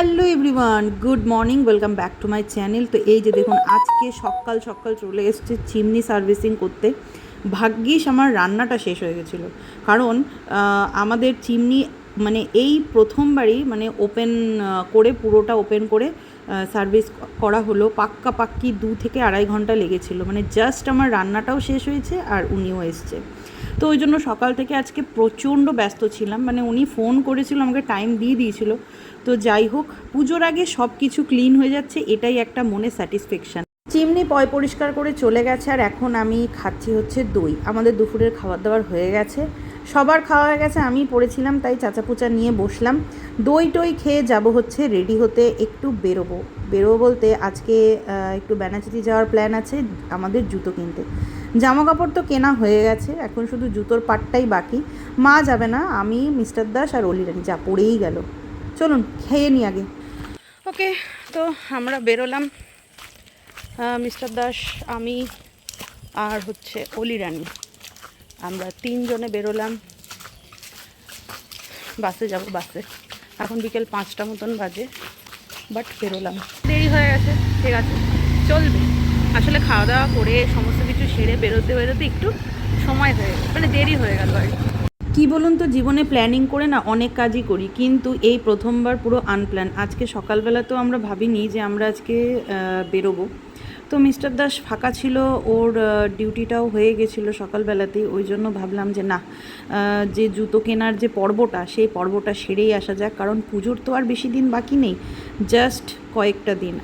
Hello everyone, good morning, welcome back to my channel. তো এই যে দেখুন, আজকে সকাল সকাল চলে এসছে চিমনি সার্ভিসিং করতে। ভাগ্যিস আমার রান্নাটা শেষ হয়ে গেছিল। কারণ আমাদের চিমনি মানে এই প্রথমবারই মানে ওপেন করে পুরোটা ওপেন করে সার্ভিস করা হলো। পাক্কা পাক্কি দু থেকে আড়াই ঘণ্টা লেগেছিলো। মানে জাস্ট আমার রান্নাটাও শেষ হয়েছে আর উনিও এসছে। তো ওই জন্য সকাল থেকে আজকে প্রচণ্ড ব্যস্ত ছিলাম। মানে উনি ফোন করেছিল, আমাকে টাইম দিয়ে দিয়েছিল। তো যাই হোক, পুজোর আগে সব কিছু ক্লিন হয়ে যাচ্ছে, এটাই একটা মনে স্যাটিসফ্যাকশান চিমনি পয় পরিষ্কার করে চলে গেছে, আর এখন আমি খাচ্ছি হচ্ছে দই। আমাদের দুপুরের খাবার দাবার হয়ে গেছে। সবার খাওয়া হয়ে গেছে, আমি পড়েছিলাম, তাই চাচা পুচা নিয়ে বসলাম। দই টই খেয়ে যাব হচ্ছে রেডি হতে একটু বেরোবো। বেরোবো বলতে আজকে একটু ব্যানাচিতি যাওয়ার প্ল্যান আছে, আমাদের জুতো কিনতে। জামা কাপড় তো কেনা হয়ে গেছে, এখন শুধু জুতোর পাটটাই বাকি। মা যাবে না, আমি মিস্টার দাস আর অলিরানি যা পড়েই গেল। চলুন, খেয়ে নি আগে। ওকে, তো আমরা বেরোলাম। মিস্টার দাস, আমি আর হচ্ছে অলিরানি আমরা তিনজনে বেরোলাম। বাসে যাব বাসে। এখন বিকেল পাঁচটা মতন বাজে বাট বেরোলাম। দেরি হয়ে গেছে, ঠিক আছে। চলবে। আসলে খাওয়া দাওয়া করে সমস্ত কিছু সেরে বেরোতে বেরোতে একটু সময় হয়ে গেল মানে দেরি হয়ে গেল আর কি। কি বলুন তো, জীবনে প্ল্যানিং করে না অনেক কাজই করি, কিন্তু এই প্রথমবার পুরো আনপ্ল্যান আজকে সকালবেলা তো আমরা ভাবিনি যে আমরা আজকে বেরোবো। তো মিস্টার দাস ফাঁকা ছিল, ওর ডিউটিটাও হয়ে গেছিল সকালবেলাতেই, ওই জন্য ভাবলাম যে না যে জুতো কেনার যে পর্বটা, সেই পর্বটা সেরেই আসা যাক, কারণ পুজোর তো আর বেশি দিন বাকি নেই জাস্ট কয়েকটা দিন।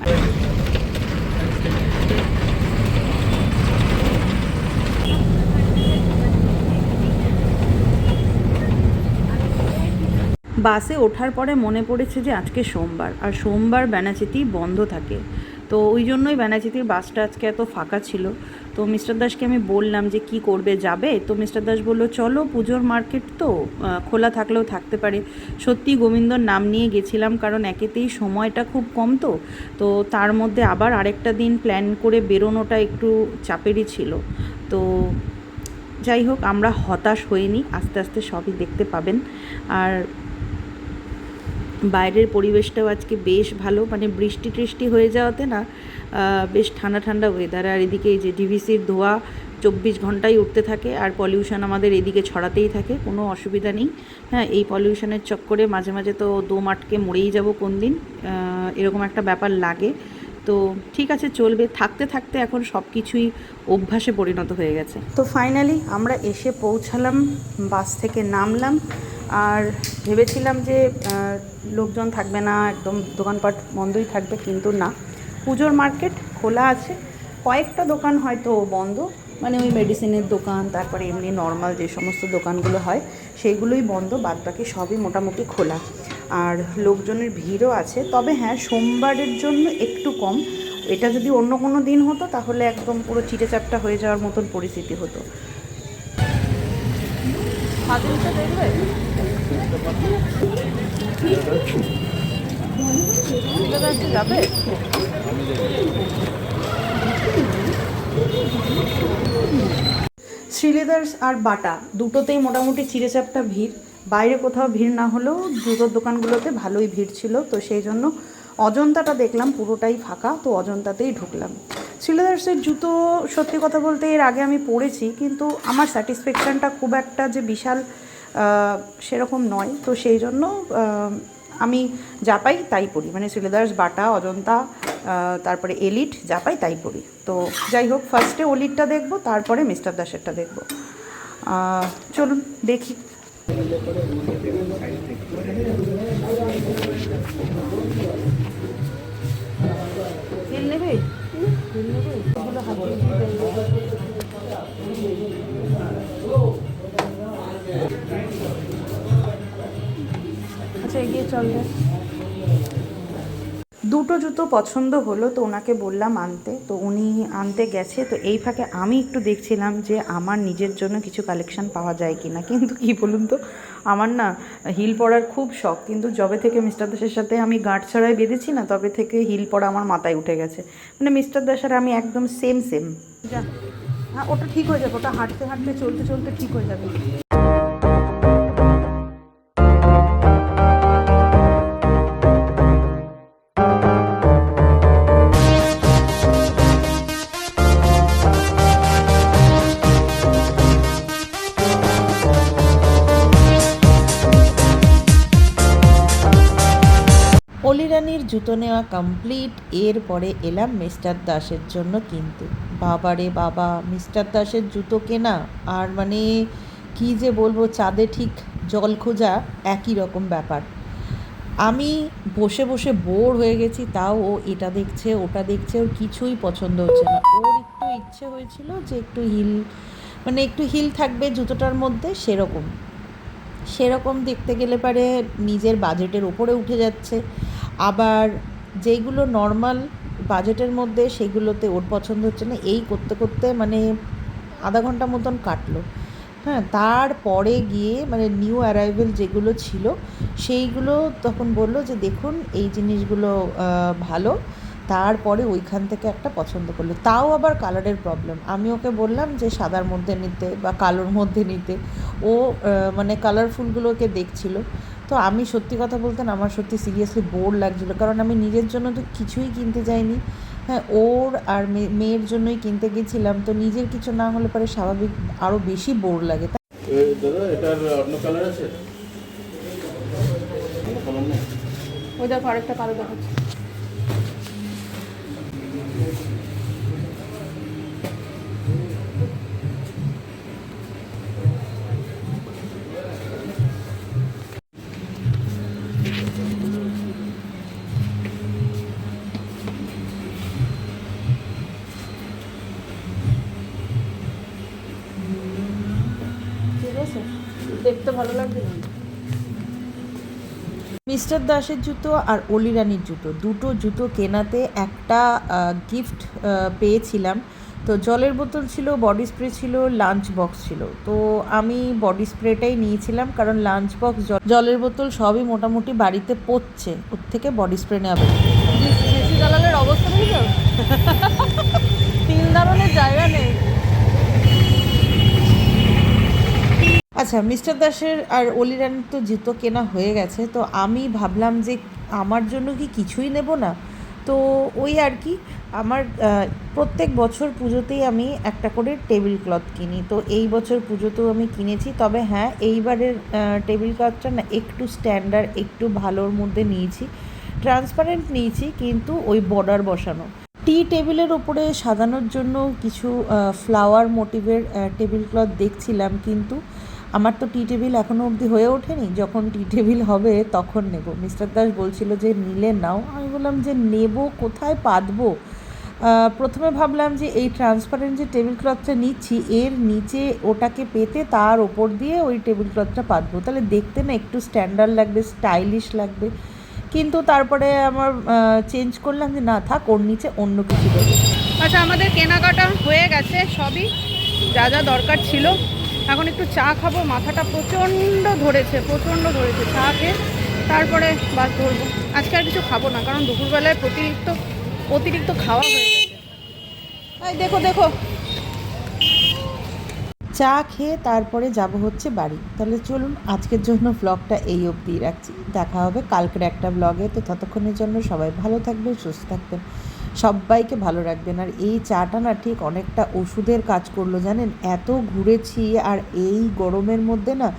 বাসে ওঠার পরে মনে পড়েছে যে আজকে সোমবার, আর সোমবার ব্যানাচিতি বন্ধ থাকে। তো ওই জন্যই ব্যানাচিতির বাসটা আজকে এত ফাঁকা ছিল। তো মিস্টার দাসকে আমি বললাম যে কি করবে, যাবে? তো মিস্টার দাস বলল, চলো পুজোর মার্কেট তো খোলা থাকলেও থাকতে পারে। সত্যি গোবিন্দর নাম নিয়ে গেছিলাম, কারণ একেতেই সময়টা খুব কম তো। তো তার মধ্যে আবার আরেকটা দিন প্ল্যান করে বেরোনোটা একটু চাপেরই ছিল। তো যাই হোক, আমরা হতাশ হইনি। আস্তে আস্তে সবই দেখতে পাবেন। আর বাইরের পরিবেশটাও আজকে বেশ ভালো। মানে বৃষ্টি টৃষ্টি হয়ে যাওয়াতে না বেশ ঠান্ডা ঠান্ডা ওয়েদার আর এদিকে এই যে ডিভিসির ধোয়া চব্বিশ ঘন্টাই উঠতে থাকে আর পলিউশন আমাদের এদিকে ছড়াতেই থাকে, কোনো অসুবিধা নেই। হ্যাঁ এই পলিউশনের চক্করে মাঝে মাঝে তো দোম আটকে মরেই যাব কোন দিন। এরকম একটা ব্যাপার লাগে। তো ঠিক আছে, চলবে। থাকতে থাকতে এখন সব কিছুই অভ্যাসে পরিণত হয়ে গেছে। তো ফাইনালি আমরা এসে পৌঁছালাম বাস থেকে নামলাম। আর ভেবেছিলাম যে লোকজন থাকবে না, একদম দোকানপাট বন্ধই থাকবে, কিন্তু না। পুজোর মার্কেট খোলা আছে। কয়েকটা দোকান হয়তো বন্ধ মানে ওই মেডিসিনের দোকান, তারপরে এমনি নর্মাল যে সমস্ত দোকানগুলো হয়, সেইগুলোই বন্ধ বাদ বাকি সবই মোটামুটি খোলা। আর লোকজনের ভিড়ও আছে। তবে হ্যাঁ সোমবারের জন্য একটু কম। এটা যদি অন্য কোনো দিন হতো, তাহলে একদম পুরো চিটে চাপটা হয়ে যাওয়ার মতন পরিস্থিতি হতো। শ্রীলেদার্স আর বাটা দুটোতেই মোটামুটি চিড়েচাপটা ভিড়। বাইরে কোথাও ভিড় না হলেও জুতোর দোকানগুলোতে ভালোই ভিড় ছিল, তো সেই জন্য অজন্তাটা দেখলাম, পুরোটাই ফাঁকা, তো অজন্তাতেই ঢুকলাম। শ্রীলেদার্সের জুতো সত্যি কথা বলতে এর আগে আমি পরেছি, কিন্তু আমার স্যাটিসফ্যাকশানটা খুব একটা যে বিশাল সেরকম নয়। তো সেই জন্য আমি যা পাই তাই পরি মানে শ্রীলেদার্স, বাটা, অজন্তা তারপরে এলিট, যা পাই তাই পরি তো যাই হোক ফার্স্টে অলিটটা দেখব, তারপরে মিস্টার দাসেরটা দেখব। চলুন, দেখি। নেবে। চলবে দুটো জুতো পছন্দ হলো, তো ওনাকে বললাম আনতে। তো উনি আনতে গেছে, তো এই ফাঁকে আমি একটু দেখছিলাম যে আমার নিজের জন্য কিছু কালেকশন পাওয়া যায় কি না কিন্তু কি বলুন তো, আমার না হিল পরার খুব শখ। কিন্তু যবে থেকে মিস্টার দাসের সাথে আমি গাঁট ছড়ায় বেঁধেছি না, তবে থেকে হিল পরা আমার মাথায় উঠে গেছে। মানে মিস্টার দাসের আমি একদম সেম সেম যা। হ্যাঁ ওটা ঠিক হয়ে যাবে, ওটা হাঁটতে হাঁটতে, চলতে চলতে ঠিক হয়ে যাবে। জুতো নেওয়া কমপ্লিট এরপরে এলাম মিস্টার দাসের জন্য কিনতে। বাবারে বাবা মিস্টার দাসের জুতো কেনা, আর মানে কী যে বলব, চাঁদে ঠিক জল খোঁজা একই রকম ব্যাপার। আমি বসে বসে বোর হয়ে গেছি, তাও ও এটা দেখছে, ওটা দেখছে, ওর কিছুই পছন্দ হচ্ছে না। ওর একটু ইচ্ছে হয়েছিল যে একটু হিল মানে একটু হিল থাকবে জুতোটার মধ্যে, সেরকম। সেরকম দেখতে গেলে পারে নিজের বাজেটের ওপরে উঠে যাচ্ছে। আবার যেইগুলো নর্মাল বাজেটের মধ্যে, সেগুলোতে ওর পছন্দ হচ্ছে না, এই করতে করতে মানে আধা ঘণ্টা মতন কাটলো। হ্যাঁ তারপরে গিয়ে মানে নিউ অ্যারাইভেল যেগুলো ছিল, সেইগুলো তখন বলল যে, দেখুন, এই জিনিসগুলো ভালো। তারপরে ওইখান থেকে একটা পছন্দ করল। তাও আবার কালারের প্রবলেম আমি ওকে বললাম যে, সাদার মধ্যে নিতে বা কালোর মধ্যে নিতে। ও মানে কালারফুলগুলোকে দেখছিল। তো আমি সত্যি কথা বলতে না আমার সত্যি সিরিয়াসলি বোর লাগছিল। কারণ আমি নিজের জন্য তো কিছুই কিনতে যাইনি। হ্যাঁ ওর আর মেয়ে- মেয়ের জন্যই কিনতে গেছিলাম। তো নিজের কিছু না হলে পরে স্বাভাবিক আরও বেশি বোর লাগে দাদা এটার অন্য কালার আছে? অন্য কালার নেই? ওই দেখো আরেকটা কালো দেখাচ্ছে। দেখতে ভালো লাগবে? মিস্টার দাসের জুতো আর অলিরানির জুতো, দুটো জুতো কেনাতে একটা গিফট পেয়েছিলাম। তো জলের বোতল ছিল বডি স্প্রে ছিল লাঞ্চ বক্স ছিল। তো আমি বডি স্প্রেটাই নিয়েছিলাম, কারণ লাঞ্চ বক্স জলের বোতল সবই মোটামুটি বাড়িতে পড়ছে ওর থেকে বডি স্প্রে নেওয়া। এসি চালালের অবস্থা বুঝছ তিন ধরনের জায়গা নেই। আচ্ছা মিস্টার দাসের আর অলিরানির তো জুতো কেনা হয়ে গেছে, তো আমি ভাবলাম যে আমার জন্য কি কিছুই নেব না? তো ওই আর কি, আমার প্রত্যেক বছর পুজোতেই আমি একটা করে টেবিল ক্লথ কিনি, তো এই বছর পুজোতেও আমি কিনেছি, তবে হ্যাঁ এইবারের টেবিল ক্লথটা না একটু স্ট্যান্ডার্ড একটু ভালোর মধ্যে নিয়েছি ট্রান্সপারেন্ট নিয়েছি, কিন্তু ওই বর্ডার বসানো। টি টেবিলের ওপরে সাজানোর জন্য কিছু ফ্লাওয়ার মোটিভের টেবিল ক্লথ দেখছিলাম, কিন্তু আমার তো টি টেবিল এখনও অবধি হয়ে ওঠেনি, যখন টি টেবিল হবে তখন নেব। মিস্টার দাস বলছিল যে, নিলে নাও। আমি বললাম যে, নেব, কোথায় পাতবো? প্রথমে ভাবলাম যে, এই ট্রান্সপারেন্ট যে টেবিল ক্লথটা নিচ্ছি, এর নিচে ওটাকে পেতে তার ওপর দিয়ে ওই টেবিল ক্লথটা পাতবো। তাহলে দেখতে না একটু স্ট্যান্ডার্ড লাগবে স্টাইলিশ লাগবে। কিন্তু তারপরে আমার চেঞ্জ করলাম যে, না, থাক, ওর নিচে অন্য কিছু দেবো। আচ্ছা আমাদের কেনাকাটা হয়ে গেছে সবই। যা যা দরকার ছিল। এখন একটু চা খাব, মাথাটা প্রচণ্ড ধরেছে প্রচণ্ড ধরেছে। চা খেয়ে তারপরে বাস ধরবো। আজকে আর কিছু খাব না, কারণ দুপুরবেলায় অতিরিক্ত অতিরিক্ত খাওয়া হয়ে গেছে। দেখো দেখো। চা খেয়ে তারপরে যাব হচ্ছে বাড়ি। তাহলে চলুন, আজকের জন্য ব্লগটা এই অবধি রাখছি। দেখা হবে কালকের একটা ব্লগে তো ততক্ষণের জন্য সবাই ভালো থাকবেন, সুস্থ থাকবেন। সবাইকে ভালো রাখবেন। আর এই চাটা না ঠিক অনেকটা ওষুধের কাজ করল, জানেন? এত ঘুরেছি আর এই গরমের মধ্যে না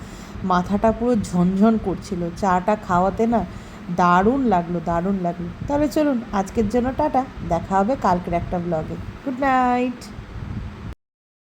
মাথাটা পুরো ঝনঝন করছিল। চাটা খাওয়াতে না দারুণ লাগল দারুণ লাগল। তাহলে চলুন, আজকের জন্য টাটা। দেখা হবে কালকের একটা ব্লগে গুড নাইট